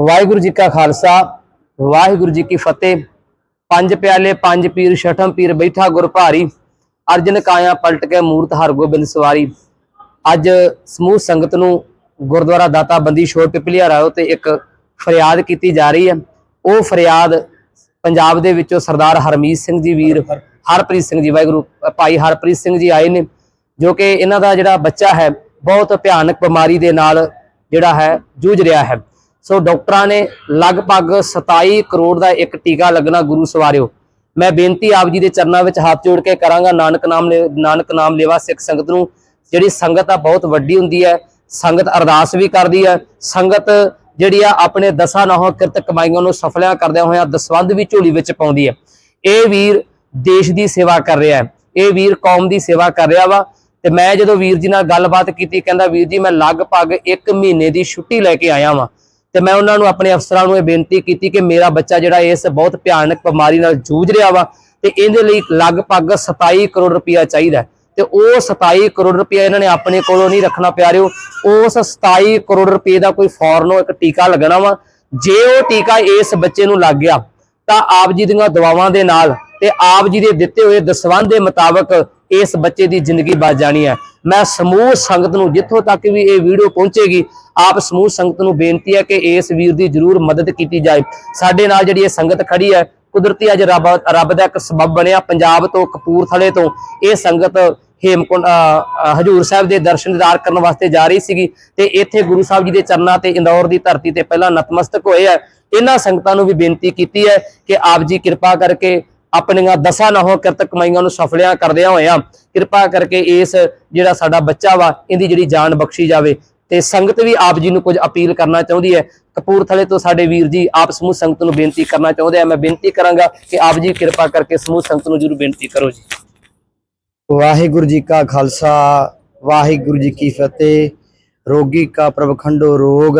ਵਾਹਿਗੁਰੂ ਜੀ ਕਾ ਖਾਲਸਾ, ਵਾਹਿਗੁਰੂ ਜੀ ਕੀ ਫਤਿਹ। ਪੰਜ ਪਿਆਲੇ, ਪੰਜ ਪੀਰ, ਛਠਮ ਪੀਰ ਬੈਠਾ ਗੁਰ ਭਾਰੀ। ਅਰਜਨ ਕਾਇਆ ਪਲਟ ਕੇ ਮੂਰਤ ਹਰਗੋਬਿੰਦ ਸਵਾਰੀ। ਅੱਜ ਸਮੂਹ ਸੰਗਤ ਨੂੰ ਗੁਰਦੁਆਰਾ ਦਾਤਾ ਬੰਦੀ ਛੋੜ ਪਿਪਲੀਆ ਰਾਓ ਤੇ ਇੱਕ ਫਰਿਆਦ ਕੀਤੀ ਜਾ ਰਹੀ ਹੈ। ਉਹ ਫਰਿਆਦ ਪੰਜਾਬ ਦੇ ਵਿੱਚੋਂ ਸਰਦਾਰ ਹਰਮੀਤ ਸਿੰਘ ਜੀ ਵੀਰ, ਹਰਪ੍ਰੀਤ ਸਿੰਘ ਜੀ, ਵਾਹਿਗੁਰੂ, ਭਾਈ ਹਰਪ੍ਰੀਤ ਸਿੰਘ ਜੀ ਆਏ ਨੇ, ਜੋ ਕਿ ਇਹਨਾਂ ਦਾ ਜਿਹੜਾ ਬੱਚਾ ਹੈ, ਬਹੁਤ ਭਿਆਨਕ ਬਿਮਾਰੀ ਦੇ ਨਾਲ ਜਿਹੜਾ ਹੈ, ਜੂਝ ਰਿਹਾ ਹੈ। ਸੋ ਡਾਕਟਰਾਂ ਨੇ ਲਗਭਗ 27 ਕਰੋੜ ਦਾ ਇੱਕ ਟੀਕਾ ਲੱਗਣਾ ਗੁਰੂ ਸਵਾਰਿਓ। ਮੈਂ ਬੇਨਤੀ ਆਪ ਜੀ ਦੇ ਚਰਨਾਂ ਵਿੱਚ ਹੱਥ ਜੋੜ ਕੇ ਕਰਾਂਗਾ, ਨਾਨਕ ਨਾਮ ਲੈ- ਨਾਨਕ ਨਾਮ ਲੇਵਾ ਸਿੱਖ ਸੰਗਤ ਨੂੰ। ਜਿਹੜੀ ਸੰਗਤ ਆ, ਬਹੁਤ ਵੱਡੀ ਹੁੰਦੀ ਹੈ। ਸੰਗਤ ਅਰਦਾਸ ਵੀ ਕਰਦੀ ਹੈ। ਸੰਗਤ ਜਿਹੜੀ ਆ, ਆਪਣੇ ਦਸਾਂ ਨਹੁੰ ਕਿਰਤ ਕਮਾਈਆਂ ਨੂੰ ਸਫਲਿਆਂ ਕਰਦਿਆਂ ਹੋਇਆਂ ਦਸਵੰਧ ਵੀ ਝੋਲੀ ਵਿੱਚ ਪਾਉਂਦੀ ਹੈ। ਇਹ ਵੀਰ ਦੇਸ਼ ਦੀ ਸੇਵਾ ਕਰ ਰਿਹਾ ਹੈ। ਇਹ ਵੀਰ ਕੌਮ ਦੀ ਸੇਵਾ ਕਰ ਰਿਹਾ ਵਾ। ਤੇ ਮੈਂ ਜਦੋਂ ਵੀਰ ਜੀ ਨਾਲ ਗੱਲਬਾਤ ਕੀਤੀ, ਕਹਿੰਦਾ, ਵੀਰ ਜੀ, ਮੈਂ ਲਗਭਗ 1 ਮਹੀਨੇ ਦੀ ਛੁੱਟੀ ਲੈ ਕੇ ਆਇਆ ਵਾਂ। ਤੇ ਮੈਂ ਉਹਨਾਂ ਨੂੰ ਆਪਣੇ ਅਫਸਰਾਂ ਨੂੰ ਇਹ ਬੇਨਤੀ ਕੀਤੀ ਕਿ ਮੇਰਾ ਬੱਚਾ ਜਿਹੜਾ ਇਸ ਬਹੁਤ ਭਿਆਨਕ ਬਿਮਾਰੀ ਨਾਲ ਜੂਝ ਰਿਹਾ ਵਾ ਤੇ ਇਹਦੇ ਲਈ ਲਗਭਗ 27 ਕਰੋੜ ਰੁਪਇਆ ਚਾਹੀਦਾ ਤੇ ਉਹ 27 ਕਰੋੜ ਰੁਪਇਆ ਇਹਨਾਂ ਨੇ ਆਪਣੇ ਕੋਲੋਂ ਨਹੀਂ ਰੱਖਣਾ ਪਿਆਰਿਓ, ਉਸ 27 ਕਰੋੜ ਰੁਪਏ ਦਾ ਕੋਈ ਫੌਰਨੋ ਇੱਕ ਟੀਕਾ ਲੱਗਣਾ ਵਾ। ਜੇ ਉਹ ਟੀਕਾ ਇਸ ਬੱਚੇ ਨੂੰ ਲੱਗ ਗਿਆ, ਤਾਂ ਆਪ ਜੀ ਦੀਆਂ ਦੁਆਵਾਂ ਦੇ ਨਾਲ ਤੇ ਆਪ ਜੀ ਦੇ ਦਿੱਤੇ ਹੋਏ ਦਸਵੰਧ ਦੇ ਮੁਤਾਬਕ ਇਸ ਬੱਚੇ ਦੀ ਜ਼ਿੰਦਗੀ ਬਚ ਜਾਣੀ ਹੈ। ਮੈਂ ਸਮੂਹ ਸੰਗਤ ਨੂੰ ਜਿੱਥੋਂ ਤੱਕ ਵੀ ਇਹ ਵੀਡੀਓ ਪਹੁੰਚੇਗੀ, ਆਪ ਸਮੂਹ ਸੰਗਤ ਨੂੰ ਬੇਨਤੀ ਹੈ ਕਿ ਇਸ ਵੀਰ ਦੀ ਜਰੂਰ ਮਦਦ ਕੀਤੀ ਜਾਏ। ਸਾਡੇ ਨਾਲ ਜਿਹੜੀ ਇਹ ਸੰਗਤ ਖੜੀ ਹੈ, ਕੁਦਰਤੀ ਅੱਜ ਰੱਬ ਰੱਬ ਦਾ ਇੱਕ ਸਬਬ ਬਣਿਆ ਪੰਜਾਬ ਤੋਂ ਕਪੂਰਥਲੇ ਤੋਂ। ਇਹ ਸੰਗਤ ਹੇਮਕੁੰਡ ਹਜੂਰ ਸਾਹਿਬ ਦੇ ਦਰਸ਼ਨ ਦੀਦਾਰ ਕਰਨ ਵਾਸਤੇ ਜਾ ਰਹੀ ਸੀਗੀ ਤੇ ਇੱਥੇ ਗੁਰੂ ਸਾਹਿਬ ਜੀ ਦੇ ਚਰਨਾਂ ਤੇ ਇੰਦੌਰ ਦੀ ਧਰਤੀ ਤੇ ਪਹਿਲਾਂ ਨਤਮਸਤਕ ਹੋਏ ਆ ਇਹਨਾਂ ਸੰਗਤਾਂ ਨੂੰ ਵੀ ਬੇਨਤੀ ਕੀਤੀ ਹੈ ਕਿ ਆਪ ਜੀ ਕਿਰਪਾ ਕਰਕੇ ਆਪਣੀਆਂ ਦਸਾਂ ਨਹੁੰ ਕਿਰਤ ਕਮਾਈਆਂ ਨੂੰ ਸਫਲਿਆਂ ਕਰਦਿਆਂ ਹੋਇਆਂ ਕਿਰਪਾ ਕਰਕੇ ਇਸ ਜਿਹੜਾ ਸਾਡਾ ਬੱਚਾ ਵਾ, ਇਹਦੀ ਜਿਹੜੀ ਜਾਨ ਬਖਸ਼ੀ ਜਾਵੇ। ਤੇ ਸੰਗਤ ਵੀ ਆਪ ਜੀ ਨੂੰ ਕੁਝ ਅਪੀਲ ਕਰਨਾ ਚਾਹੁੰਦੀ ਹੈ। ਕਪੂਰਥਲੇ ਤੋਂ ਸਾਡੇ ਵੀਰ ਜੀ ਆਪ ਸਮੂਹ ਸੰਗਤ ਨੂੰ ਬੇਨਤੀ ਕਰਨਾ ਚਾਹੁੰਦੇ ਆ। ਮੈਂ ਬੇਨਤੀ ਕਰਾਂਗਾ ਕਿ ਆਪ ਜੀ ਕਿਰਪਾ ਕਰਕੇ ਸਮੂਹ ਸੰਗਤ ਨੂੰ ਜਰੂਰ ਬੇਨਤੀ ਕਰੋ ਜੀ। ਵਾਹਿਗੁਰੂ ਜੀ ਕਾ ਖਾਲਸਾ, ਵਾਹਿਗੁਰੂ ਜੀ ਕੀ ਫਤਿਹ। ਰੋਗੀ ਕਾ ਪ੍ਰਭ ਖੰਡੋ ਰੋਗ,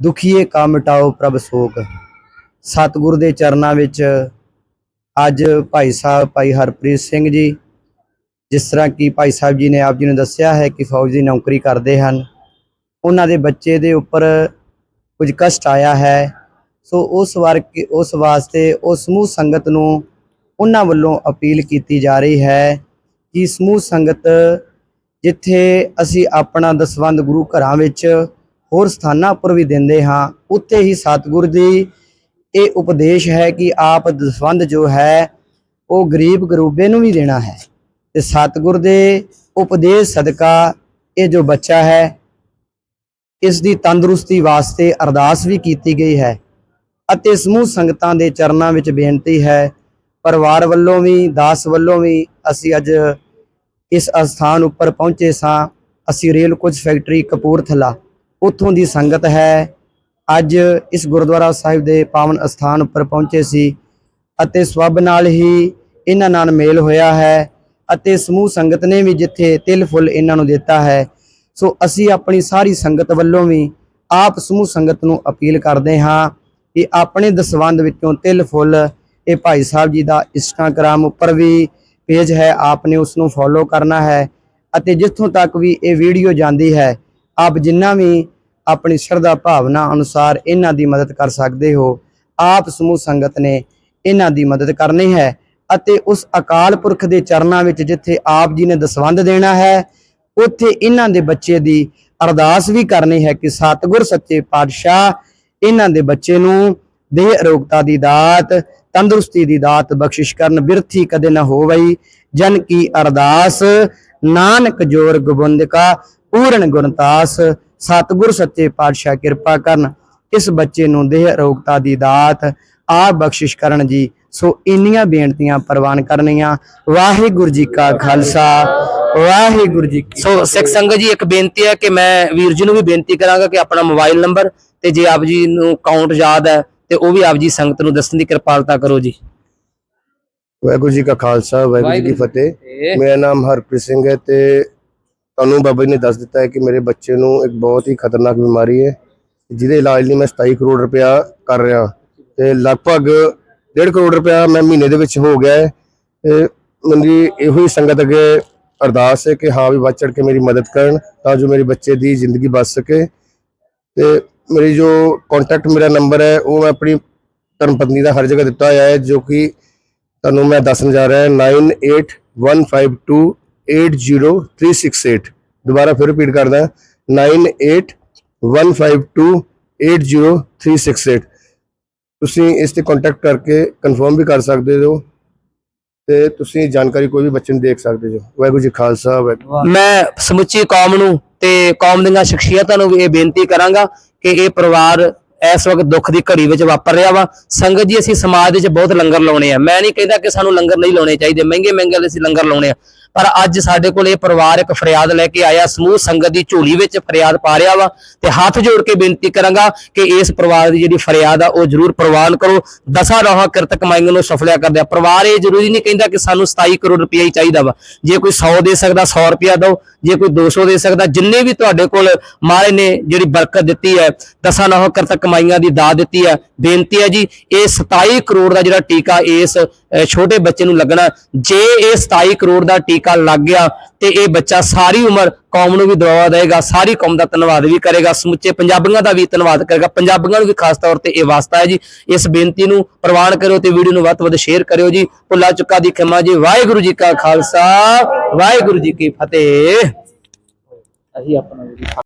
ਦੁਖੀਏ ਕਾ ਮਿਟਾਓ ਪ੍ਰਭ ਸੋਗ। ਸਤਿਗੁਰ ਦੇ ਚਰਨਾਂ ਵਿੱਚ ਅੱਜ ਭਾਈ ਸਾਹਿਬ, ਭਾਈ ਹਰਪ੍ਰੀਤ ਸਿੰਘ ਜੀ, ਜਿਸ ਤਰ੍ਹਾਂ ਕਿ ਭਾਈ ਸਾਹਿਬ ਜੀ ਨੇ ਆਪ ਜੀ ਨੂੰ ਦੱਸਿਆ ਹੈ ਕਿ ਫੌਜ ਦੀ ਨੌਕਰੀ ਕਰਦੇ ਹਨ। ਉਹਨਾਂ ਦੇ ਬੱਚੇ ਦੇ ਉੱਪਰ ਕੁਝ ਕਸ਼ਟ ਆਇਆ ਹੈ। ਸੋ ਉਸ ਵਰਗ ਉਸ ਵਾਸਤੇ ਉਹ ਸਮੂਹ ਸੰਗਤ ਨੂੰ ਉਹਨਾਂ ਵੱਲੋਂ ਅਪੀਲ ਕੀਤੀ ਜਾ ਰਹੀ ਹੈ ਕਿ ਸਮੂਹ ਸੰਗਤ ਜਿੱਥੇ ਅਸੀਂ ਆਪਣਾ ਦਸਵੰਦ ਗੁਰੂ ਘਰਾਂ ਵਿੱਚ ਹੋਰ ਸਥਾਨਾਂ ਉੱਪਰ ਵੀ ਦਿੰਦੇ ਹਾਂ, ਉੱਥੇ ਹੀ ਸਤਿਗੁਰ ਦੀ ਇਹ ਉਪਦੇਸ਼ ਹੈ ਕਿ ਆਪ ਦਸਵੰਦ ਜੋ ਹੈ, ਉਹ ਗਰੀਬ ਗਰੂਬੇ ਨੂੰ ਵੀ ਦੇਣਾ ਹੈ। ਤੇ ਸਤਿਗੁਰ ਦੇ ਉਪਦੇਸ਼ ਸਦਕਾ ਇਹ ਜੋ ਬੱਚਾ ਹੈ, ਇਸ ਦੀ ਤੰਦਰੁਸਤੀ ਵਾਸਤੇ ਅਰਦਾਸ ਵੀ ਕੀਤੀ ਗਈ ਹੈ ਅਤੇ ਸਮੂਹ ਸੰਗਤਾਂ ਦੇ ਚਰਨਾਂ ਵਿੱਚ ਬੇਨਤੀ ਹੈ। ਪਰਿਵਾਰ ਵੱਲੋਂ ਵੀ, ਦਾਸ ਵੱਲੋਂ ਵੀ ਅਸੀਂ ਅੱਜ ਇਸ ਅਸਥਾਨ ਉੱਪਰ ਪਹੁੰਚੇ ਸਾਂ। ਅਸੀਂ ਰੇਲ ਕੁਝ ਫੈਕਟਰੀ ਕਪੂਰਥਲਾ, ਉੱਥੋਂ ਦੀ ਸੰਗਤ ਹੈ। ਅੱਜ ਇਸ ਗੁਰਦੁਆਰਾ ਸਾਹਿਬ ਦੇ ਪਾਵਨ ਅਸਥਾਨ ਉੱਪਰ ਪਹੁੰਚੇ ਸੀ ਅਤੇ ਸਵੱਬ ਨਾਲ ਹੀ ਇਹਨਾਂ ਨਾਲ ਮੇਲ ਹੋਇਆ ਹੈ ਅਤੇ ਸਮੂਹ ਸੰਗਤ ਨੇ ਵੀ ਜਿੱਥੇ ਤਿਲ ਫੁੱਲ ਇਹਨਾਂ ਨੂੰ ਦਿੱਤਾ ਹੈ, ਸੋ ਅਸੀਂ ਆਪਣੀ ਸਾਰੀ ਸੰਗਤ ਵੱਲੋਂ ਵੀ ਆਪ ਸਮੂਹ ਸੰਗਤ ਨੂੰ ਅਪੀਲ ਕਰਦੇ ਹਾਂ ਕਿ ਆਪਣੇ ਦਸਵੰਦ ਵਿੱਚੋਂ ਤਿਲ ਫੁੱਲ ਇਹ ਭਾਈ ਸਾਹਿਬ ਜੀ ਦਾ ਇੰਸਟਾਗ੍ਰਾਮ ਉੱਪਰ ਵੀ ਪੇਜ ਹੈ, ਆਪਨੇ ਉਸ ਨੂੰ ਫੋਲੋ ਕਰਨਾ ਹੈ ਅਤੇ ਜਿੱਥੋਂ ਤੱਕ ਵੀ ਇਹ ਵੀਡੀਓ ਜਾਂਦੀ ਹੈ, ਆਪ ਜਿੰਨਾ ਵੀ ਆਪਣੀ ਸ਼ਰਧਾ ਭਾਵਨਾ ਅਨੁਸਾਰ ਇਹਨਾਂ ਦੀ ਮਦਦ ਕਰ ਸਕਦੇ ਹੋ। ਆਪ ਸਮੂਹ ਸੰਗਤ ਨੇ ਇਹਨਾਂ ਦੀ ਮਦਦ ਕਰਨੀ ਹੈ ਅਤੇ ਉਸ ਅਕਾਲ ਪੁਰਖ ਦੇ ਚਰਨਾਂ ਵਿੱਚ ਜਿੱਥੇ ਆਪ ਜੀ ਨੇ ਦਸਵੰਦ ਦੇਣਾ ਹੈ, ਉੱਥੇ ਇਹਨਾਂ ਦੇ ਬੱਚੇ ਦੀ ਅਰਦਾਸ ਵੀ ਕਰਨੀ ਹੈ ਕਿ ਸਤਿਗੁਰ, ਸੱਚੇ ਪਾਤਸ਼ਾਹ ਇਹਨਾਂ ਦੇ ਬੱਚੇ ਨੂੰ ਦੇਹ ਅਰੋਗਤਾ ਦੀ ਦਾਤ, ਤੰਦਰੁਸਤੀ ਦੀ ਦਾਤ ਬਖਸ਼ਿਸ਼ ਕਰਨ, ਬਿਰਥੀ ਕਦੇ ਨਾ ਹੋਵਈ, ਜਨ ਕੀ ਅਰਦਾਸ, ਨਾਨਕ ਜੋਰ ਗੋਬਿੰਦ ਕਾ, ਪੂਰਨ ਗੁਰਤਾਸ ਸਤਿਗੁਰ ਸੱਚੇ ਪਾਤਸ਼ਾਹ ਕਿਰਪਾ ਕਰਨ ਇਸ ਬੱਚੇ ਨੂੰ ਦੇਹ ਅਰੋਗਤਾ ਦੀ ਦਾਤ ਆਪ ਬਖਸ਼ਿਸ਼ ਕਰਨ ਜੀ ਸੋ ਇੰਨੀਆਂ ਬੇਨਤੀਆਂ ਪ੍ਰਵਾਨ ਕਰਨੀਆਂ। ਵਾਹਿਗੁਰੂ ਜੀ ਕਾ ਖਾਲਸਾ ਵਾਹਿਗੁਰੂ ਜੀ ਕੀ ਸੋ ਸਿੱਖ ਸੰਗਤ ਜੀ ਇੱਕ ਬੇਨਤੀ ਹੈ ਕਿ ਮੈਂ ਵੀਰ ਜੀ ਨੂੰ ਵੀ ਬੇਨਤੀ ਕਰਾਂਗਾ ਕਿ ਆਪਣਾ ਮੋਬਾਈਲ ਨੰਬਰ ਤੇ ਜੇ ਆਪ ਜੀ ਨੂੰ ਅਕਾਊਂਟ ਯਾਦ ਹੈ ਤੇ ਉਹ ਵੀ ਆਪ ਜੀ ਸੰਗਤ ਨੂੰ ਦੱਸਣ ਦੀ ਕਿਰਪਾਲਤਾ ਕਰੋ ਜੀ। ਵਾਹਿਗੁਰੂ ਜੀ ਕਾ ਖਾਲਸਾ ਵਾਹਿਗੁਰੂ ਜੀ ਕੀ। ਫਤਿਹ। ਮੇਰਾ ਨਾਮ ਹਰਪ੍ਰੀਤ ਸਿੰਘ ਹੈ ਤੇ ਤੁਹਾਨੂੰ ਬਾਬਾ ਜੀ ਨੇ ਦੱਸ ਦਿੱਤਾ ਹੈ ਕਿ ਮੇਰੇ ਬੱਚੇ ਨੂੰ ਇੱਕ ਬਹੁਤ ਹੀ ਖਤਰਨਾਕ ਬਿਮਾਰੀ ਹੈ, ਜਿਹਦੇ ਇਲਾਜ ਲਈ ਮੈਂ 27 ਕਰੋੜ ਰੁਪਇਆ ਕਰ ਰਿਹਾ। ਤੇ ਲਗਭਗ 1.5 ਕਰੋੜ ਰੁਪਇਆ ਮੈਂ ਮਹੀਨੇ ਦੇ ਵਿੱਚ ਹੋ ਗਿਆ ਹੈ। ਤੇ ਮੇਰੀ ਇਹੋ ਹੀ ਸੰਗਤ ਅੱਗੇ ਅਰਦਾਸ ਹੈ ਕਿ ਹਾਂ ਵੀ ਵੱਧ ਚੜ ਕੇ ਮੇਰੀ ਮਦਦ ਕਰਨ, ਤਾਂ ਜੋ ਮੇਰੇ ਬੱਚੇ ਦੀ ਜ਼ਿੰਦਗੀ ਬਚ ਸਕੇ। ਤੇ ਮੇਰੀ ਜੋ ਕੰਟੈਕਟ ਮੇਰਾ ਨੰਬਰ ਹੈ, ਉਹ ਮੈਂ ਆਪਣੀ ਧਰਮ ਪਤਨੀ ਦਾ ਹਰ ਜਗ੍ਹਾ ਦਿੱਤਾ ਹੋਇਆ ਹੈ, ਜੋ ਕਿ ਤੁਹਾਨੂੰ ਮੈਂ ਦੱਸਣ ਜਾ ਰਿਹਾ 9815280368 ਦੁਬਾਰਾ ਫਿਰ ਰਿਪੀਟ ਕਰਦਾ 9815280368 ਤੁਸੀਂ ਇਸ ਤੇ ਕੰਟੈਕਟ ਕਰਕੇ ਕਨਫਰਮ ਵੀ ਕਰ ਸਕਦੇ ਹੋ ਤੇ ਤੁਸੀਂ ਜਾਣਕਾਰੀ ਕੋਈ ਵੀ ਬੱਚੇ ਨੂੰ ਦੇਖ ਸਕਦੇ ਹੋ ਵਾਹਿਗੁਰੂ ਜੀ ਖਾਲਸਾ ਮੈਂ ਸਮੁੱਚੀ ਕੌਮ ਨੂੰ ਤੇ ਕੌਮ ਦੀਆਂ ਸ਼ਖਸੀਅਤਾਂ ਨੂੰ ਵੀ ਇਹ ਬੇਨਤੀ ਕਰਾਂਗਾ ਕਿ ਇਹ ਪਰਿਵਾਰ ਇਸ ਵਕਤ ਦੁੱਖ ਦੀ ਘੜੀ ਵਿੱਚ ਵਾਪਰ ਰਿਹਾ ਵਾ ਸੰਗਤ ਜੀ ਅਸੀਂ ਸਮਾਜ ਵਿੱਚ ਬਹੁਤ ਲੰਗਰ ਲਾਉਣੇ ਆ ਮੈਂ ਨਹੀਂ ਕਹਿੰਦਾ ਕਿ ਸਾਨੂੰ ਲੰਗਰ ਨਹੀਂ ਲਾਉਣੇ ਚਾਹੀਦੇ ਮਹਿੰਗੇ ਮਹਿੰਗੇ ਅਸੀਂ ਲੰਗਰ ਲਾਉਣੇ ਆ ਪਰ ਅੱਜ ਸਾਡੇ ਕੋਲ ਇਹ ਪਰਿਵਾਰ ਇੱਕ ਫਰਿਆਦ ਲੈ ਕੇ ਆਇਆ, ਸਮੂਹ ਸੰਗਤ ਦੀ ਝੋਲੀ ਵਿੱਚ ਫਰਿਆਦ ਪਾ ਰਿਹਾ ਵਾ ਤੇ ਹੱਥ ਜੋੜ ਕੇ ਬੇਨਤੀ ਕਰਾਂਗਾ ਕਿ ਇਸ ਪਰਿਵਾਰ ਦੀ ਜਿਹੜੀ ਫਰਿਆਦ ਆ, ਉਹ ਜ਼ਰੂਰ ਪ੍ਰਵਾਨ ਕਰੋ। ਦਸਾਂ ਰੋਹਾਂ ਕਿਰਤ ਕਮਾਈਆਂ ਨੂੰ ਸਫਲਿਆ ਕਰਦੇ ਆ। ਪਰਿਵਾਰ ਇਹ ਜ਼ਰੂਰੀ ਨਹੀਂ ਕਹਿੰਦਾ ਕਿ ਸਾਨੂੰ 27 ਕਰੋੜ ਰੁਪਈਆ ਹੀ ਚਾਹੀਦਾ ਵਾ। ਜੇ ਕੋਈ 100 ਦੇ ਸਕਦਾ 100 ਰੁਪਈਆ ਦਿਓ। ਜੇ ਕੋਈ 200 ਦੇ ਸਕਦਾ, ਜਿੰਨੇ ਵੀ ਤੁਹਾਡੇ ਕੋਲ ਮਹਾਰਾਜ ਨੇ ਜਿਹੜੀ ਬਰਕਤ ਦਿੱਤੀ ਹੈ, ਦਸਾਂ ਰੋਹਾਂ ਕਿਰਤ ਕਮਾਈਆਂ ਦੀ ਦਾਤ ਦਿੱਤੀ ਹੈ, ਬੇਨਤੀ ਹੈ ਜੀ, ਇਹ 27 ਕਰੋੜ ਦਾ ਜਿਹੜਾ ਟੀਕਾ ਇਸ ਛੋਟੇ ਬੱਚੇ ਨੂੰ ਲੱਗਣਾ, ਜੇ ਇਹ 27 ਕਰੋੜ ਦਾ ਟੀਕਾ ਲੱਗ ਗਿਆ ਤੇ ਇਹ ਬੱਚਾ ਸਾਰੀ ਉਮਰ ਕੌਮ ਨੂੰ ਵੀ ਦੁਆ ਦੇਗਾ ਸਾਰੀ ਕੌਮ ਦਾ ਧੰਨਵਾਦ ਵੀ ਕਰੇਗਾ। ਸਮੁੱਚੇ ਪੰਜਾਬੀਆਂ ਦਾ ਵੀ ਧੰਨਵਾਦ ਕਰੇਗਾ। ਪੰਜਾਬੀਆਂ ਨੂੰ ਵੀ ਖਾਸ ਤੌਰ ਤੇ ਇਹ ਵਾਸਤਾ ਹੈ ਜੀ। ਇਸ ਬੇਨਤੀ ਨੂੰ ਪ੍ਰਵਾਨ ਕਰਿਓ ਤੇ ਵੀਡੀਓ ਨੂੰ ਵੱਧ ਤੋਂ ਵੱਧ ਸ਼ੇਅਰ ਕਰਿਓ ਜੀ। ਭੁੱਲਾ ਚੁੱਕਾ ਦੀ ਖਿਮਾ ਜੀ, ਵਾਹਿਗੁਰੂ ਜੀ ਕਾ ਖਾਲਸਾ, ਵਾਹਿਗੁਰੂ ਜੀ ਕੀ ਫਤਿਹ। ਅਸੀਂ ਆਪਣਾ